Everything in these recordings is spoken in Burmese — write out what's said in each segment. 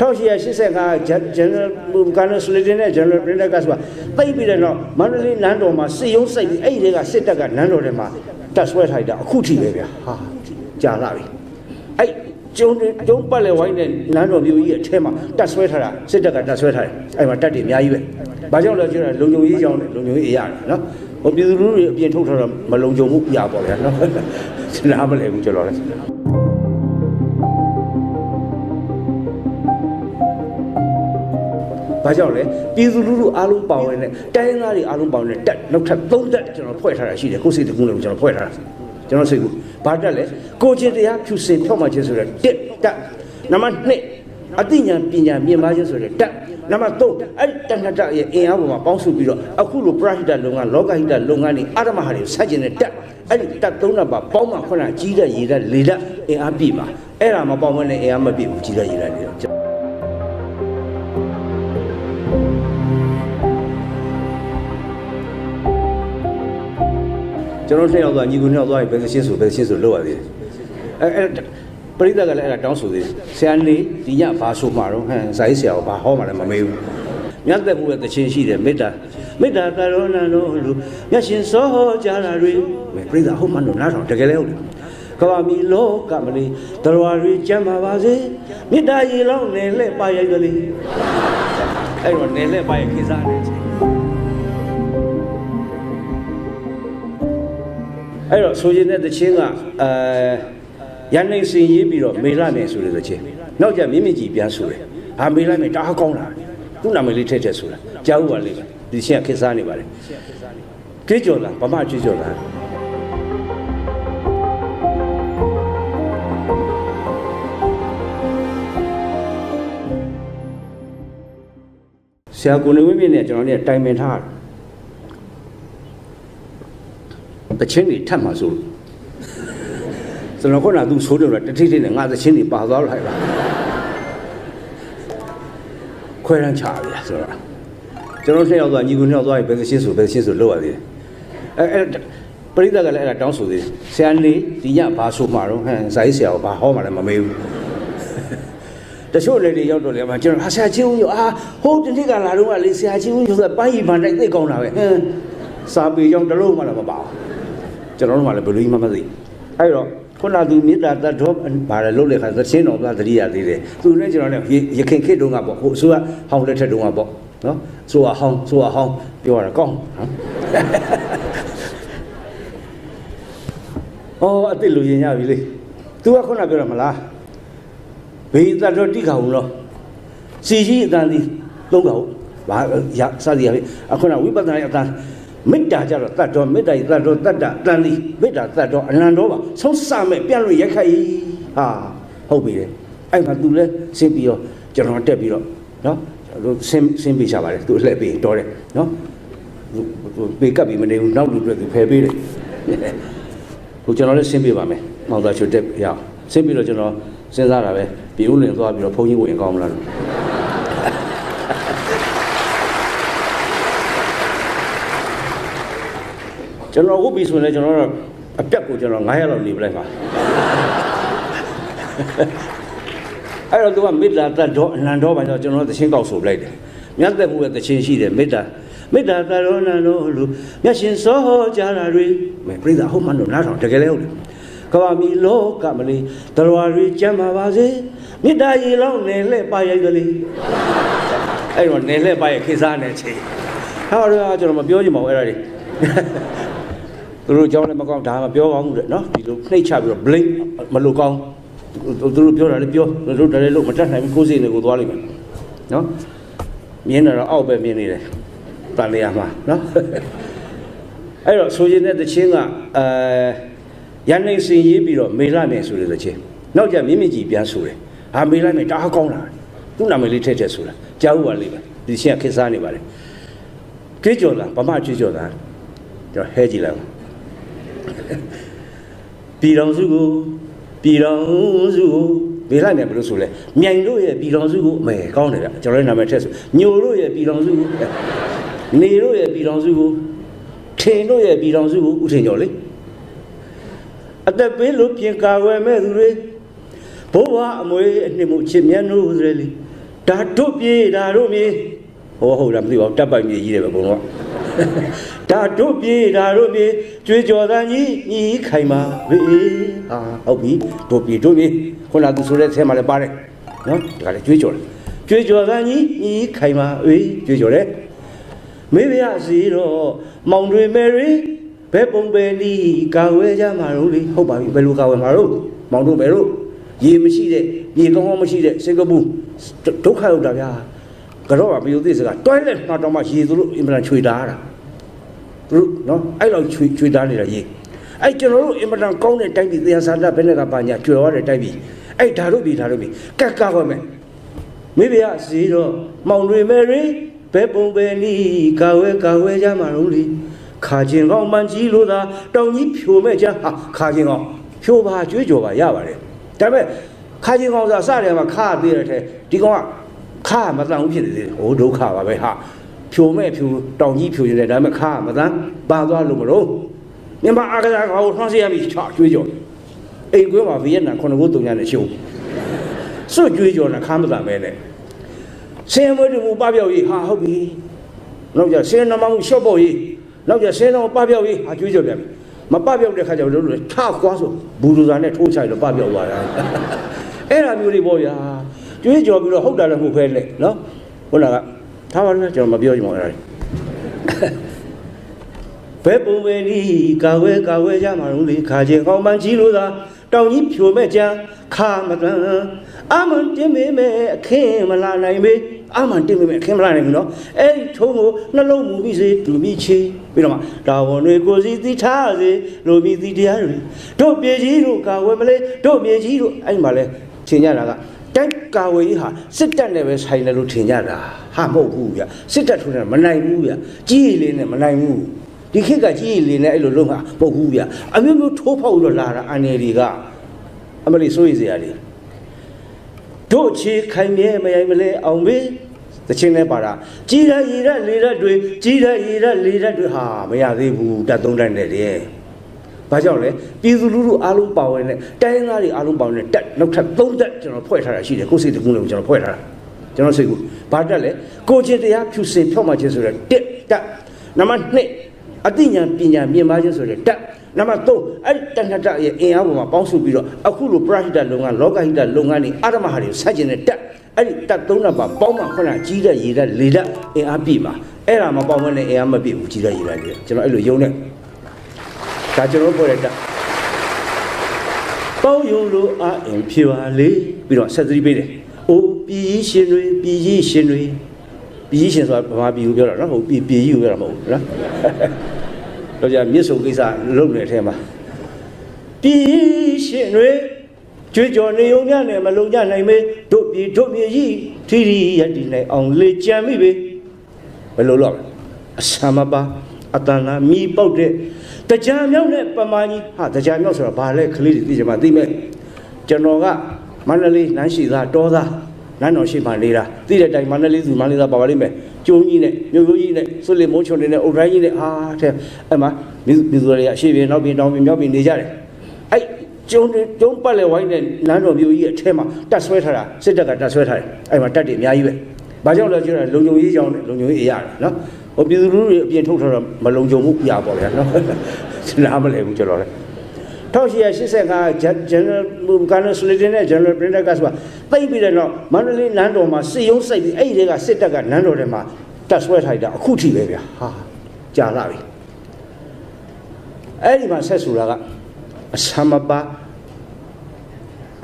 1885 General Consolidation နဲ့ General Printer ကဆိုတာပိတ်ပြီးတဲ့နောက်မန္တလေးနန်းတော်မှာစစ်ရုံးစိုက်ပြီးအဲ့ဒီကစစ်တပ်ကနန်းတော်ထဲမှာတက်ဆွဲထိုက်တာအခုထိပဲဗျာဟာကြာလာပြီအဲ့ကျုံကျုံပတ်လေဝိုင်းတဲ့နန်းတော်မျိုးကြီးအထဲမှာတက်ဆွဲထားတာစစ်တပ်ကတက်ဆွဲထားတယ်အဲ့မှာတက်တွေအများကြီးပဲဘာကြောင့်လဲကျတော့လုံခြုံရေးကြောင်းနဲ့လုံခြုံရေးအရာနော်ဟိုပြည်သူလူထုတွေအပြင်ထုတ်ထားတော့မလုံခြုံမှုပြပါဗျာနော်နားမလဲဘူးကျွန်တော်လ ဘာကြောင့်လဲပြည်သူလူထုအားလုံးပါဝင်တဲ့တိုင်းရင်းသားတွေအားလုံးပါဝင်တဲ့တက်နောက်ထပ်၃တက်ကျွန်တော်ဖွဲ့ထားတာရှိတယ်ကိုယ်စိတ်တကူလုံးကျွန်တော်ဖွဲ့ထားတာကျွန်တော်စိတ်ကူဘာတက်လဲကိုချင်းတရားဖြူစင်ဖြောက်မှခြင်းဆိုတဲ့တက်တက်နံပါတ်2အသိဉာဏ်ပညာမြင်ပါခြင်းဆိုတဲ့တက်နံပါတ်3အဲ့တဏ္ဍတရဲ့အင်အားပေါ်မှာပေါင်းစုပြီးတော့အခုလိုပရဟိတလုပ်ငန်းလောကဟိတလုပ်ငန်းတွေအာရမဟာတွေဆက်ကျင်တဲ့တက်အဲ့ဒီတက်သုံးနံပါတ်ပေါင်းမှခုနကြီးတဲ့ရေတဲ့လေတဲ့အင်အားပြည့်ပါအဲ့ဒါမပေါင်းမနဲ့အင်အားမပြည့်ဘူးကြီးတဲ့ရေတဲ့လေတော့ကျွ န်တော်နှစ်ယောက်သွားညီကူနှစ်ယောက်သွားရင်ဘယ်သရှင်းဆိုဘယ်သရှင်းဆိုလောက်ရသေးတယ်အဲအဲပရိသတ်ကလည်းအဲ့ဒါတောင်းဆိုသေးတယ်ဆရာနေဒီညဘာဆိုမှာတော့ဟမ်ဇာတ်ဆရာကဘာဟောမှလည်းမမေးဘူးမြတ်သက်မှုရဲ့သချင်းရှိတယ်မေတ္တာမေတ္တာကရုဏာတော်လူမြတ်ရှင်စောဟောကြားတာတွေပရိသတ်ဟုတ်မှတော့နားထောင်တကယ်လည်းဟုတ်တယ်ကဘာမီလောကမလေးတော်ရီကျမ်းပါပါစေမေတ္တာရေလောင်းနေလဲပါရိုက်ကလေးအဲ့တော့နေလဲပါရိုက်ခိစားနေချ အဲ့တော့ဆိုရင်တဲ့တခြင်းကအဲရန်နိုင်စင်ရေးပြီးတော့မေလမယ်ဆိုတဲ့တခြင်းနောက်ကြမြင့်မြင့်ကြီးပြန်ဆိုတယ်ဟာမေလမယ်တအားကောင်းတာခုနာမည်လေးထည့်ထည့်ဆိုတာကြားဥပါလိမ့်မယ်ဒီချင်းကခေစားနေပါတယ်ကြွကြော်လားဗမာကြွကြော်လားဆရာကိုနေဝင်းမြင့်နဲ့ကျွန်တော်တို့တိုင်ပင်ထားတယ် တချင်းတွေထပ်မှာဆိုကျွန်တော်ခုနကသူဆိုးတယ်တော့တထိထိနဲ့ငါတချင်းတွေပါသွားလိုက်လားခွဲရန်ချရဗျာဆိုတော့ကျွန်တော်နှစ်ယောက်သွားညီကူနှစ်ယောက်သွားရင်ဘယ်တချင်းဆိုဘယ်တချင်းဆိုလောက်ရသေးတယ်အဲအဲပရိသတ်ကလည်းအဲ့ဒါတောင်းဆိုသေးတယ်ဆရာနေဒီညဘာဆိုမှာတော့ဟမ်ဇာတ်ဆရာကဘာဟောမှလည်းမမေးဘူးတချို့လေတွေရောက်တော့လေမှာကျွန်တော်ဟာဆရာချင်းဦးရောအာဟိုတနေ့ကလာတော့ကလေဆရာချင်းဦးရောဆိုပန်းရီပန်းတိုက်သိကောင်းတာပဲဟမ်စာပေကြောင့်တစ်လုံးမှလည်းမပါဘူး ကျွန်တော်တို့မှလည်းဘယ်လိုမှမသိအဲ့တော့ခုနကသူမေတ္တာတတ်တော့ဘာလဲလုပ်တဲ့ခါသချင်းတော်ကသတိရသေးတယ်သူနဲ့ကျွန်တော်နဲ့ရခင်ခေတ်တုန်းကပေါ့ဟိုအစိုးရဟောင်းလက်ထက်တုန်းကပေါ့နော်ဆိုဟောင်းဆိုဟောင်းပြောရတာကောင်းနော်အော်အစ်စ်လူရင်ရပြီလေ तू ကခုနပြောရမလားဘေးတတ်တော့တိခါဦးတော့စီကြီးအတန်ဒီသုံးခါဦးဘာရစသည်ရပြီအခုနဝိပဿနာအတန် မေတ္တာကြတော့တတ်တော့မေတ္တာကြီးတတ်တော့တတ်တာတန်ဒီမေတ္တာတတ်တော့အနန္တောပါဆုံးစမဲ့ပြန်လို့ရက်ခိုက်ဟာဟုတ်ပြီလေအဲ့မှာ तू လဲဆင်းပြီးတော့ကျွန်တော်တက်ပြီးတော့နော်တို့ဆင်းဆင်းပေးချပါတယ် तू လှည့်ပေးတော်တယ်နော်ပေးကပ်ပြီးမနေဘူးနောက်လူတွေသူဖယ်ပေးတယ်ဟိုကျွန်တော်လည်းဆင်းပေးပါမယ်မောင်သားချွတ်တက်ရအောင်ဆင်းပြီးတော့ကျွန်တော်စဉ်းစားတာပဲပြည်ဦးလင်သွားပြီးတော့ဘုန်းကြီးဝင်ကောင်းမလားလို့ ကျွန်တော်ဟုတ်ပြီဆိုရင်လည်းကျွန်တော်တော့အပြက်ကိုကျွန်တော်900လောက်နေပလိုက်ပါအဲ့တော့သူကမေတ္တာတတ်တော့အနန္တောပါဆိုကျွန်တော်သချင်းကောက်ဆိုလိုက်တယ်မြတ်သက်မှုရဲ့သချင်းရှိတယ်မေတ္တာမေတ္တာတရောနန္တောလို့မြတ်ရှင်စောဟောကြားတာတွေမဲပြိဿဟုတ်မှန်တော့နားထောင်တကယ်လည်းဟုတ်တယ်ကဘာမီလောကမလေးတော်ရီကျမ်းပါပါစေမေတ္တာရေလောင်းနေလဲပါရိုက်ကလေးအဲ့တော့နေလဲပါရိုက်ခိစားနေချင်းဟာတော့ကျွန်တော်မပြောချင်ပါဘူးအဲ့ဒါတွေ သူတို့ကြောင်းလည်းမကောင်းဒါမှပြောကောင်းမှုတဲ့နော်ဒီလိုနှိမ့်ချပြီးတော့ blame မလို့ကောင်းသူတို့ပြောတာလည်းပြောသူတို့တည်းလို့မတတ်နိုင်ဘူးကိုယ်စိတ်တွေကိုသွားလိမ့်မယ်နော်မြင်တော့အောက်ပဲမြင်နေတယ်တန်လျာမှာနော်အဲ့တော့ဆိုရင်တဲ့တခြင်းကအဲရန်နေစင်ရေးပြီးတော့မေလာမယ်ဆိုတဲ့တခြင်းနောက်ကြမြင့်မြင့်ကြီးပြန်ဆိုတယ်ဟာမေလာမယ်တအားကောင်းတာသူ့နာမည်လေးထည့်ထည့်ဆိုတာကြားဥပါလိမ့်မယ်ဒီချင်းကခက်စားနေပါလေကြွေးကြော်လားဗမာကြွေးကြော်လားကျွန်တော်ဟဲကြည့်လိုက်ပါ ပြည်တော်စုကိုပြည်တော်စုကိုဘေးလိုက်မယ်ဘယ်လိုဆိုလဲမြိုင်တို့ရဲ့ပြည်တော်စုကိုအမဲကောင်းတယ်ဗျကျွန်တော်လည်းနာမည်ထည့်ဆိုညိုတို့ရဲ့ပြည်တော်စုကိုနေတို့ရဲ့ပြည်တော်စုကိုထင်တို့ရဲ့ပြည်တော်စုကိုဥထင်ကျော်လေအသက်ပေးလို့ပြင်ကာဝယ်မဲ့သူတွေဘိုးဘွားအမွေအနှစ်မှုချစ်မြတ်နိုးဆိုလေဒါတို့ပြေဒါတို့မြေဟောဟုတ်လားမသိပါဘူးတပ်ပိုင်မြေကြီးတယ်ပဲဘုံတော့ဒါတို့ပြေဒါတို့မြေ ကြွေးကြော်သံကြီးညီခိုင်ပါဘေးဟာဟုတ်ပြီတို့ပြေတို့မြေခုနကသူဆိုတဲ့ဆဲမှာလည်းပါတယ်နော်ဒါကလည်းကြွေးကြော်တယ်ကြွေးကြော်သံကြီးညီခိုင်ပါဘေးကြွေးကြော်တယ်မေးပါစီတော့မောင်တွေမယ်ရီဘဲပုံပဲလီကာဝဲကြမှာတော့လေဟုတ်ပါပြီဘယ်လိုကာဝဲမှာတော့မောင်တို့မယ်တို့ရေမရှိတဲ့ရေကောင်းကောင်းမရှိတဲ့စင်ကာပူဒုက္ခရောက်တာဗျာကတော့ကမြို့သေးစကတွိုင်းလက်မှာတော့မှရေသူတို့အင်မတန်ချွေတားတာ သူတို့နော်အဲ့လောက်ချွေချွေတားနေတာရေအဲ့ကျွန်တော်တို့အင်မတန်ကောင်းတဲ့တိုက်ပြည်တရားစာတဘယ်နဲ့ကပါညာကျွယ်ဝတဲ့တိုက်ပြည်အဲ့ဓာတို့ပြည်ဓာတို့ပြည်ကက်ကခွဲမယ်မိဖုရားစီတော့မောင်တွေမယ်ရီဘဲပုံပဲလီကာဝဲကာဝဲကြမှာတော့လေခါချင်းကောင်းမှန်ကြီးလို့သာတောင်ကြီးဖြိုမဲ့ချာဟာခါချင်းကောင်းဖြိုပါကျွေးကြော်ပါရပါတယ်ဒါပေမဲ့ခါချင်းကောင်းစားစတယ်မှာခါသေးတဲ့ထဲဒီကောင်ကခါမတန်ဘူးဖြစ်နေသေးတယ်ဟိုဒုက္ခပါပဲဟာ ဖြိုမဲ့ဖြိုတောင်ကြီးဖြိုနေတယ်ဒါပေမဲ့ခါမတန်ပါသွားလို့မလို့မြန်မာအာကစားကောင်ကိုထွန်းစီရပြီချကျွေးကြော်အိမ်ကွင်းမှာဗီယက်နမ်ခုနှစ်ခုတုံညာနဲ့ရှုံးစွတ်ကျွေးကြော်နဲ့ခါမတန်ပဲနဲ့ဆင်းမွေးတူမူပပြောက်ရေးဟာဟုတ်ပြီနောက်ကြဆင်းနမမှုရှော့ပေါ့ရေးနောက်ကြဆင်းတော့ပပြောက်ရေးဟာကျွေးကြော်ပြန်ပြီမပပြောက်တဲ့ခါကျတော့တို့ထကွာဆိုဘူဒူဇာနဲ့ထိုးချိုက်တော့ပပြောက်သွားတာအဲ့ဒါမျိုးတွေပေါ့ဗျာကျွေးကြော်ပြီးတော့ဟုတ်တာလည်းမဟုတ်ဖဲလေနော်ဟုတ်လားက ထားပါလို့ကျွန်တော်မပြောချင်ပါဘူးအဲ့ဒါဘယ်ပုံပဲဒီကာဝဲကာဝဲကြမှာလို့လေခါချင်းကောင်းမှန်ကြီးလို့သာတောင်ကြီးဖြိုမဲ့ကြခါမတန်အမန်တင်မေမဲ့အခင်းမလာနိုင်မေအမန်တင်မေမဲ့အခင်းမလာနိုင်ဘူးနော်အဲ့ဒီထုံးကိုနှလုံးမူပြီးစေတူမိချေပြီးတော့မှဒါဝန်တွေကိုစီသီထားစေလိုပြီးသီတရားတွေတို့ပြေကြီးတို့ကာဝဲမလေးတို့မြေကြီးတို့အဲ့ဒီမှာလဲထင်ကြတာက တိုက်ကာဝေးဟာစစ်တပ်နဲ့ပဲဆိုင်တယ်လို့ထင်ကြတာဟာမဟုတ်ဘူးဗျစစ်တပ်ထုံးတယ်မနိုင်ဘူးဗျကြီးရည်လေးနဲ့မနိုင်ဘူးဒီခေတ်ကကြီးရည်လေးနဲ့အဲ့လိုလုံးဟာမဟုတ်ဘူးဗျအမျိုးမျိုးထိုးဖောက်လို့လာတာအန်ရည်တွေကအမလီစိုးရိမ်စရာတွေတို့ချေခိုင်မြဲမရိုင်မလဲအောင်မေးတချင်းလဲပါတာကြီးရရည်ရလေရတွေကြီးရရည်ရလေရတွေဟာမရသေးဘူးတတ်သုံးတိုင်းနဲ့တည်း ဘာကြောင့်လဲပြည်သူလူထုအားလုံးပါဝင်တဲ့တိုင်းရင်းသားတွေအားလုံးပါဝင်တဲ့တက်နောက်ထပ်သုံးတက်ကျွန်တော်ဖွဲ့ထားတာရှိတယ်ကိုယ်စိတ်တကူလုံးကျွန်တော်ဖွဲ့ထားတာကျွန်တော်စိတ်ကူဘာတက်လဲကိုချင်းတရားဖြူစင်ဖြောက်မှခြင်းဆိုတဲ့တက်တက်နံပါတ်2အသိဉာဏ်ပညာမြင့်မားခြင်းဆိုတဲ့တက်နံပါတ်3အဲ့ဒီတဏ္ဍတရဲ့အင်အားပေါ်မှာပေါင်းစုပြီးတော့အခုလိုပရဟိတလုပ်ငန်းလောကဟိတလုပ်ငန်းတွေအာရမဟာတွေဆက်ကျင်တဲ့တက်အဲ့ဒီတက်သုံးနံပါတ်ပေါင်းမှခုနကြီးတဲ့ရေတဲ့လေတဲ့အင်အားပြည့်မှာအဲ့ဒါမပေါင်းမနဲ့အင်အားမပြည့်ဘူးကြီးတဲ့ရေတဲ့လေကျွန်တော်အဲ့လိုယုံနေ ဒါကျွန်တော်ပြောတဲ့တက်ပေါင်းယုံလို့အအင်ဖြေပါလေပြီးတော့ဆက်သတိပေးတယ်။အိုးပြည်ရှင်တွေပြည်ကြီးရှင်တွေပြည်ကြီးရှင်ဆိုတာဗမာပြည်ကိုပြောတာနော်ဟုတ်ပြည်ပြည်ကြီးကိုပြောတာမဟုတ်ဘူးနော်။တော့じゃမြစ်ဆုံကိစ္စလုပ်နေတဲ့အထဲမှာပြည်ရှင်တွေကြွေးကြော်နေုံညနဲ့မလုံညနိုင်မေတို့ပြည်တို့မြေကြီးထီရီရတည်နိုင်အောင်လေကြံမိပဲဘယ်လိုလုပ်လဲအဆမပါ အတန်လာမိပေါက်တဲ့တကြံမြောက်နဲ့ပမာကြီးဟာတကြံမြောက်ဆိုတာဘာလဲခလေးတွေသိကြမှာသိမဲ့ကျွန်တော်ကမန္တလေးနန်းရှိသားတောသားနန်းတော်ရှိမှနေတာသိတဲ့အတိုင်းမန္တလေးသူမန္တလေးသားပါပါလိမ့်မယ်ကျုံကြီးနဲ့မြို့ရိုးကြီးနဲ့ဆွလင်မိုးချုံနေနဲ့အုတ်တိုင်းကြီးနဲ့ဟာတဲ့အဲ့မှာမြို့မြို့သူတွေကအရှိပြင်နောက်ပြင်တောင်ပြင်မြောက်ပြင်နေကြတယ်အဲ့ကျုံကျုံပတ်လေဝိုင်းနဲ့နန်းတော်မြို့ကြီးရဲ့အထဲမှာတက်ဆွဲထားတာစစ်တပ်ကတက်ဆွဲထားတယ်အဲ့မှာတက်တွေအများကြီးပဲဘာကြောင့်လဲကျတော့လုံခြုံရေးကြောင်းနဲ့လုံခြုံရေးအရာနော် ဟိုပြည်သူလူထုတွေအပြင်ထုတ်ထားတော့မလုံခြုံမှုပြပါဗျာနော်နားမလဲဘူးကျွန်တော်လည်း1885 General Mugabe Sladen နဲ့ General Printer ကဆိုတာတိတ်ပြီးတဲ့တော့မန္တလေးနန်းတော်မှာစစ်ရုံးစိုက်ပြီးအဲ့ဒီကစစ်တပ်ကနန်းတော်ထဲမှာတက်ဆွဲထိုက်တာအခုထိပဲဗျာဟာကြာလာပြီအဲ့ဒီမှာဆက်ဆိုတာကအဆမပါ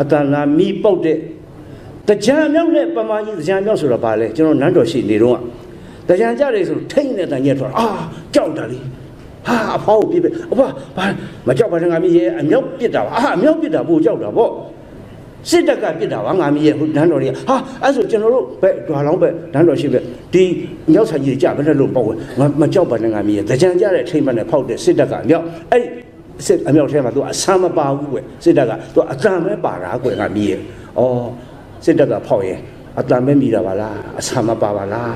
အတန်လာမီပုတ်တဲ့တကြံမြောက်နဲ့ပမာကြီးတကြံမြောက်ဆိုတာဘာလဲကျွန်တော်နန်းတော်ရှိနေတော့ တကြံကြတယ်ဆိုထိတ်နေတဲ့တန်ရက်ထွက်အာကြောက်တာလေဟာအဖောက်ပြစ်ပဲအဖေဘာမကြောက်ပါနဲ့ငါမကြီးရဲ့အမြောက်ပြစ်တာပါအာအမြောက်ပြစ်တာပိုကြောက်တာပေါ့စစ်တပ်ကပြစ်တာပါငါမကြီးရဲ့ဟိုနန်းတော်တွေကဟာအဲ့ဆိုကျွန်တော်တို့ဘက်ဒွာလောင်းဘက်နန်းတော်ရှိဘက်ဒီမြောက်ဆိုင်ကြီးကြဘယ်နဲ့လို့ပေါ့ဝဲငါမကြောက်ပါနဲ့ငါမကြီးရဲ့တကြံကြတဲ့ထိတ်မှနဲ့ဖောက်တဲ့စစ်တပ်ကအမြောက်အဲ့စစ်အမြောက်ထဲမှာသူအဆမ်းမပါဘူးကွစစ်တပ်ကသူအတန်ပဲပါတာကွငါမကြီးရဲ့ဩစစ်တပ်ကဖောက်ရင် အတန်ပဲမိတာပါလားအဆမ်းမပါပါလား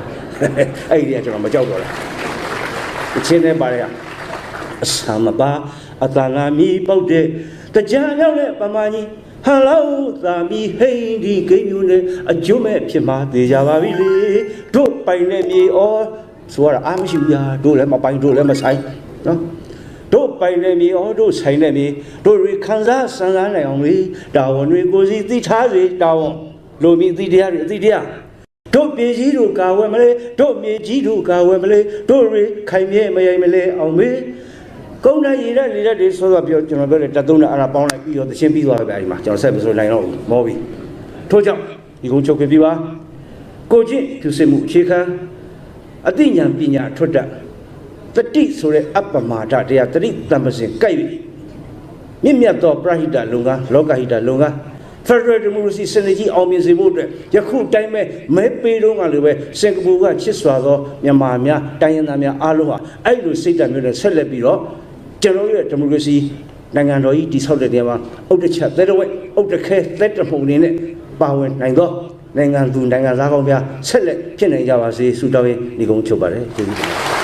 အဲ့ဒီကကျွန်တော်မကြောက်တော့လားအချင်းနဲ့ပါရအဆမ်းမပါအတန်လာမီပုတ်တဲ့တကြံရောက်တဲ့ပမာကြီးဟဟန်လောက်သာမီဟိန်ဒီဂိမ်းမျိုးနဲ့အကျုံးမဲ့ဖြစ်မှာသေးကြပါပြီလေတို့ပိုင်နေမြေဩဆိုရတာအားမရှိဘူးညာတို့လည်းမပိုင်တို့လည်းမဆိုင်နော်တို့ပိုင်နေမြေဩတို့ဆိုင်နေမြေတို့တွေခံစားဆန်းစားနိုင်အောင်လေတာဝန်တွေကိုစီသိထားစေတာဝန် လိုမီသိတရားတွေအသိတရားတို့ပြည်ကြီးတို့ကာဝယ်မလဲတို့မြေကြီးတို့ကာဝယ်မလဲတို့တွေခိုင်မြဲမယိမ်မလဲအောင်မေကုန်းတဲ့ရည်တဲ့လေတဲ့တွေဆိုတော့ပြောကျွန်တော်ပြောတယ်တသုံးနဲ့အဲ့ဒါပေါင်းလိုက်ပြီးတော့သချင်းပြီးသွားပြီအဲ့ဒီမှာကျွန်တော်ဆက်ပြီးဆိုနိုင်တော့ဘူးမောပြီထို့ကြောင့်ဒီကုန်းချုပ်ပြပြပါကိုချင်းပြုစစ်မှုအခြေခံအသိဉာဏ်ပညာထွတ်တတ်တတိဆိုတဲ့အပ္ပမာဒတရားတတိတမ္ပစင်ကြိုက်ပြီမြင့်မြတ်သောပရဟိတလုံကလောကဟိတလုံက ဖက်ဒရယ်ဒီမိုကရေစီစနစ်ကြီးအောင်မြင်စေဖို့အတွက်ယခုတိုင်းမဲ့မဲပေးတော့ကလည်းပဲစင်ကာပူကချစ်စွာသောမြန်မာများတိုင်းရင်းသားများအားလုံးဟာအဲ့လိုစိတ်ဓာတ်မျိုးနဲ့ဆက်လက်ပြီးတော့ကျွန်တော်ရဲ့ဒီမိုကရေစီနိုင်ငံတော်ကြီးတည်ဆောက်တဲ့နေရာမှာဥဒ္ဒချက်သဲတော်ဝဲဥဒ္ဒခဲသဲတမှုန်နေနဲ့ပါဝင်နိုင်သောနိုင်ငံသူနိုင်ငံသားကောင်းများဆက်လက်ဖြစ်နိုင်ကြပါစေဆုတောင်းရင်ဒီကုန်းချုပ်ပါတယ်ကျေးဇူးတင်ပါတယ်